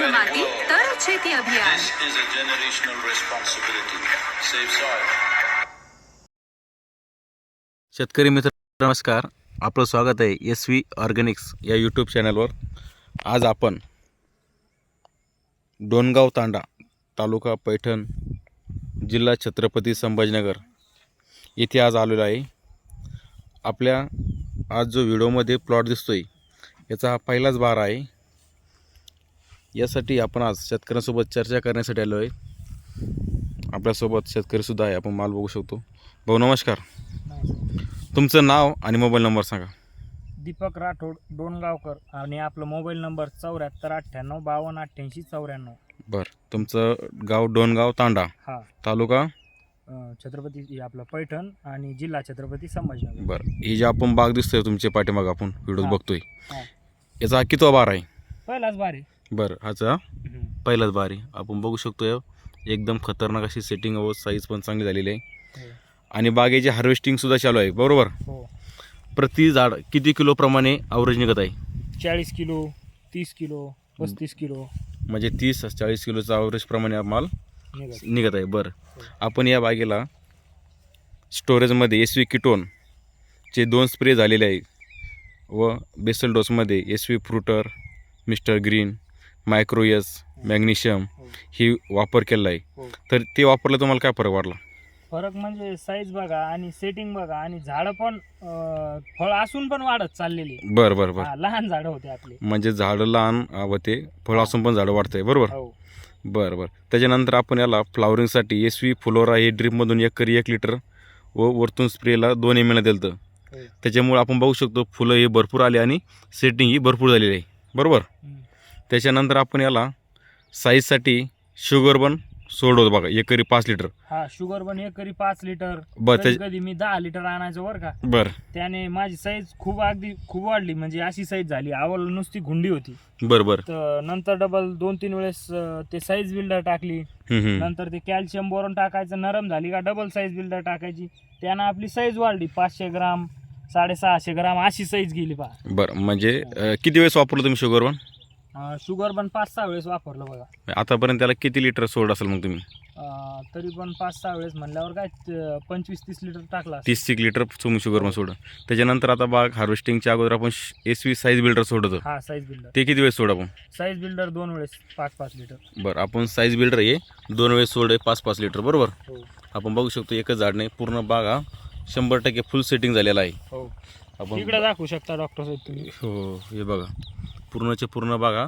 शुद्ध माती तरच शेती अभियान. This is a generational responsibility. Save soil. शेतकरी मित्र नमस्कार. आपलं स्वागत आहे एस व्ही ऑर्गॅनिक्स या यूट्यूब चॅनलवर आज आपण डोनगाव तांडा तालुका पैठण जिल्हा छत्रपती संभाजीनगर इथे आज आलेलो आहे. आपल्या आज जो व्हिडिओमध्ये प्लॉट दिसतो आहे याचा हा पहिलाच बार आहे. यासाठी आपण आज शेतकऱ्यांसोबत चर्चा करण्यासाठी आलो आहे आपल्यासोबत शेतकरीसुद्धा आहे आपण माल बघू शकतो. भाऊ नमस्कार. तुमचं नाव आणि मोबाईल नंबर सांगा. दीपक राठोड डोणगावकर आणि आपलं मोबाईल नंबर चौऱ्याहत्तर अठ्ठ्याण्णव बावन्न अठ्ठ्याऐंशी चौऱ्याण्णव. बरं तुमचं गाव डोनगाव तांडा हा. तालुका? अं, छत्रपती हे आपलं पैठण आणि जिल्हा छत्रपती संभाजीनगर. बरं ही जी आपण बाग दिसतोय तुमच्या पाठीमाग आपण व्हिडिओ हा. बघतोय हा. याचा हा कितवा बार आहे? पहिलाच बारे बरं हाचा पहिलाच बार. आहे आपण बघू शकतोय एकदम खतरनाक अशी सेटिंग व साईज पण चांगली झालेली आहे. आणि बागेची हार्वेस्टिंग सुद्धा चालू आहे बरोबर? हो. प्रति झाड किती किलो प्रमाणे अवरेज निघत आहे? चाळीस किलो तीस किलो पस्तीस किलो. म्हणजे तीस चाळीस किलोचा अवरेज प्रमाणे माल निघत आहे. बरं. आपण या बागेला स्टोरेजमध्ये एस व्ही किटोनचे दोन स्प्रे झालेले आहे. व basal डोसमध्ये S V fruiter mister green मायक्रोयस magnesium हो. ही वापर केला आहे हो. तर ते वापरलं तुम्हाला काय फरक वाटला? फरक म्हणजे साईज बघा आणि सेटिंग बघा आणि झाडं पण अं, फळ असून पण वाढत चाललेली. बरं बरं बरं. हा, लहान झाडं होते आपले. म्हणजे झाडं लहान अं, व ते फळ असून पण झाडं वाढतंय बरोबर? हो. बरं बरं. त्याच्यानंतर आपण याला फ्लावरिंगसाठी एस व्ही फ्लोरा हे ड्रीपमधून एक करी एक लिटर व वरतून स्प्रेला दोन एम एल दिलं हो. त्याच्यामुळे आपण बघू शकतो फुलं ही भरपूर आली आणि सेटिंग ही भरपूर झालेली आहे. बरोबर? हम्म. त्याच्यानंतर आपण याला साईजसाठी शुगर बन सोडवतो बघा एकरी पाच लिटर हा शुगर पण एक करी पाच लिटर बरं कधी त्या कधी मी दहा लिटर आणायचो बरं का. बरं. त्याने माझी साईज खूप अगदी खूप वाढली म्हणजे अशी साईज झाली. आवल नुसती गुंडी होती. बरं बरं. तर नंतर डबल दोन तीन वेळेस अं, ते साईज बिल्डर टाकली. हम्म, हम्म. नंतर ते कॅल्शियम बोरॉन टाकायचं नरम झाली का डबल साईज बिल्डर टाकायची. त्यानं आपली साईज वाढली पाचशे ग्राम साडेसहाशे ग्राम अशी साईज गेली पहा. बरं म्हणजे अं, किती वेळेस वापरलं तुम्ही शुगर बन अं, शुगर पण पाच सहा वेळेस वापरलं बघा. आतापर्यंत त्याला किती लिटर सोड असेल मग तुम्ही? अं, तरी पण पाच सहा वेळेस म्हणल्यावर काय पंचवीस तीस लिटर टाकला असेल. तीस एक लिटर तुम्ही शुगर मग सोडा त्याच्यानंतर आता बाग हार्वेस्टिंगच्या अगोदर आपण एस व्ही साईज बिल्डर सोडतो. हा साईज बिल्डर ते किती वेळेस सोड आपण? साईज बिल्डर दोन वेळेस पाच पाच लिटर बरं आपण साईज बिल्डर हे दोन वेळेस सोड आहे पाच पाच लिटर बरोबर? हो. आपण बघू शकतो एकच झाड नाही पूर्ण बाग हा शंभर टक्के फुल सेटिंग झालेला आहे. हो. आपण इकडे दाखवू शकता डॉक्टर साहेब तुम्ही. हो हे बघा. पूर्णचे पूर्ण बाग हा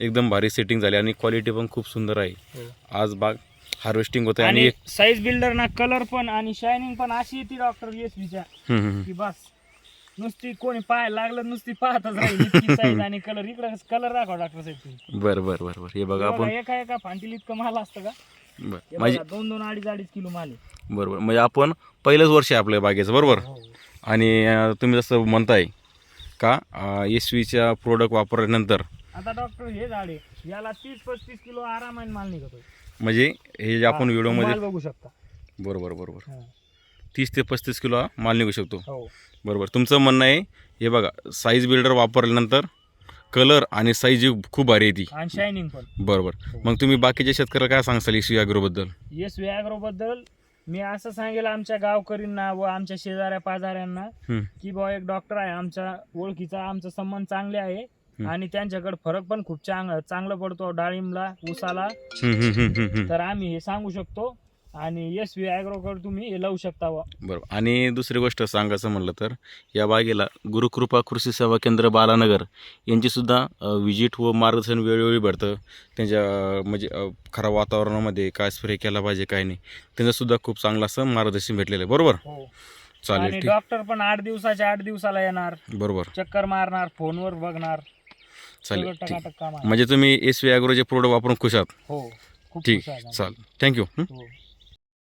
एकदम भारी सेटिंग झाली आणि क्वालिटी पण खूप सुंदर आहे. हो. आज बाग हार्वेस्टिंग होत आहे आणि आणि साईज बिल्डर ना कलर पण आणि शायनिंग पण अशी येते डॉक्टर एस च्या. हम्म, हम्म, की बस नुसती कोणी पाहायला लागलं नुसती पाहतच राहील. इतकी साईज आणि कलर इकडे कलर दाखवा डॉक्टर साहेब तुम्ही. बरं बरं बरं बरं. हे बघा बघा, आपण एका एका फांटील इतकं माल असतं का? बरं. हे बघा, दोन दोन अडीच अडीच किलो माल आहे. बरोबर. म्हणजे आपण पहिलंच वर्ष आहे आपल्या बागेचं बरोबर? हो. आणि अं, तुम्ही जसं म्हणताय का? एस व्हीच्या प्रोडक्ट वापरल्यानंतर. आता डॉक्टर हे झाड आहे. याला तीस पस्तीस किलो आरामाने माल निघतो म्हणजे हे जे आपण हा, व्हिडिओमध्ये माल बघू शकता. बरोबर बरोबर. हा. तीस ते पस्तीस किलो हा माल निघू शकतो. हो. बरोबर. तुमचं म्हणणं आहे हे बघा साईज बिल्डर वापरल्यानंतर कलर आणि साईज खूप भारी येते आणि शायनिंग पण. बरोबर. मग तुम्ही बाकीच्या शेतकऱ्याला काय सांगसाल एसबद्दल? येस व्याग्रो बद्दल मी असं सांगेल आमच्या गावकरींना व आमच्या शेजाऱ्या पाजाऱ्यांना हम्म. की बाबा एक डॉक्टर आहे आमच्या ओळखीचा आमचा संबंध चांगले आहे. आणि त्यांच्याकडे फरक पण खूप चांग चांगला पडतो डाळिंबला ऊसाला हम्म, हम्म, हम्म, हम्म, हम्म. तर आम्ही हे सांगू शकतो आणि एस व्ही कडे तुम्ही हे लावू शकता व बरोबर. आणि दुसरी गोष्ट सांगायचं म्हणलं तर या बागेला गुरुकृपा कृषी सेवा केंद्र बालानगर यांचीसुद्धा विजिट व मार्गदर्शन वेळोवेळी भेटतं. त्यांच्या म्हणजे खराब वातावरणामध्ये काय स्प्रे केला पाहिजे काय नाही त्यांचंसुद्धा खूप चांगलं असं मार्गदर्शन भेटलेलं आहे. बरोबर? हो. चालेल ठीक. डॉक्टर पण आठ दिवसाच्या आठ दिवसाला येणार. बरोबर. चक्कर मारणार फोनवर बघणार. चालेल सगळं ठीक. टकाटक काम आहे. म्हणजे तुम्ही एस व्ही ॲग्रोचे प्रोडक्ट वापरून खुश आहात. हो खूप ठीक खुश आहे. आम्ही. चालेल थँक्यू हो.